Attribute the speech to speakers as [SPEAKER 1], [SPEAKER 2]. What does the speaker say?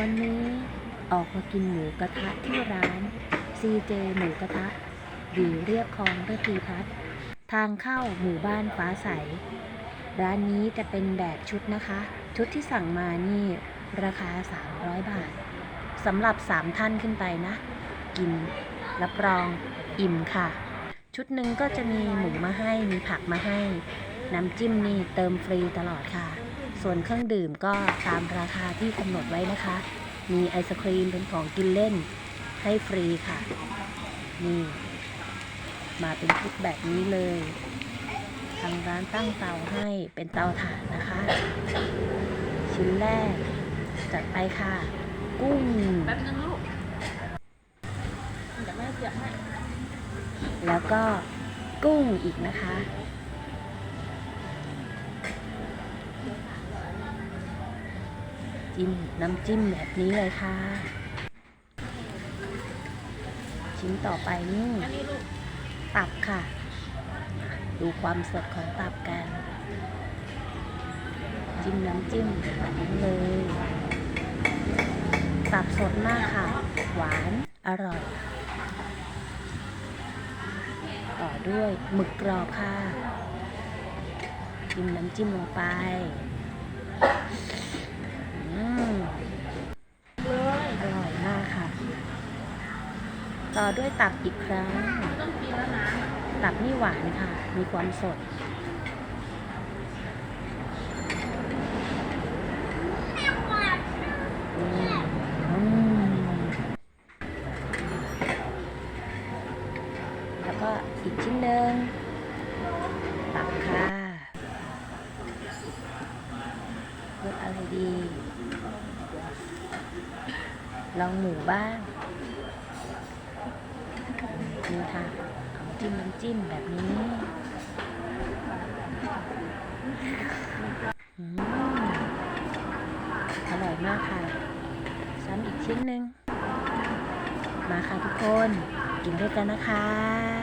[SPEAKER 1] วันนี้ออกมากินหมูกระทะที่ร้าน CJ หมูกระทะ อยู่เรียบคลองระพีพัฒน์ทางเข้าหมู่บ้านฟ้าใส ร้านนี้จะเป็นแบบชุดนะคะ ชุดที่สั่งมานี่ราคา 300 บาทสำหรับ 3 ท่านขึ้นไปนะ กินรับรองอิ่มค่ะ ชุดหนึ่งก็จะมีหมูมาให้มีผักมาให้ น้ำจิ้มนี่เติมฟรีตลอดค่ะ ส่วนเครื่องดื่มก็ตามราคาที่กำหนดไว้นะคะ มีไอศครีมเป็นของกินเล่นให้ฟรีค่ะ นี่ มาเป็นชุดแบบนี้เลย ทางร้านตั้งเตาให้เป็นเตาถ่านนะคะ ชิ้นแรก จัดไปค่ะ กุ้ง
[SPEAKER 2] แป๊บนึงลูกเดี๋ยวแม่เสียบให้
[SPEAKER 1] แล้วก็กุ้งอีกนะคะ จิ้มน้ำจิ้มแบบนี้เลยค่ะ ชิ้นต่อไปนี่ตับค่ะ ดูความสดของตับกัน จิ้มน้ำจิ้มแบบนี้เลย ตับสดมากค่ะ หวานอร่อย ต่อด้วยหมึกกรอบค่ะ จิ้มน้ำจิ้มลงไปอืมอร่อยมากค่ะ ต่อด้วยตับอีกครั้ง
[SPEAKER 2] ตั
[SPEAKER 1] บนี่หวานค่ะ มีความสด แล้วก็อีกชิ้นหนึ่งตับค่ะเลืออะไรดี ลองหมูบ้าง นี่ค่ะจิ้มน้ำจิ้มแบบนี้อร่อยมากค่ะ ซ้ำอีกชิ้นหนึ่งมาค่ะทุกคน กินด้วยกันนะคะ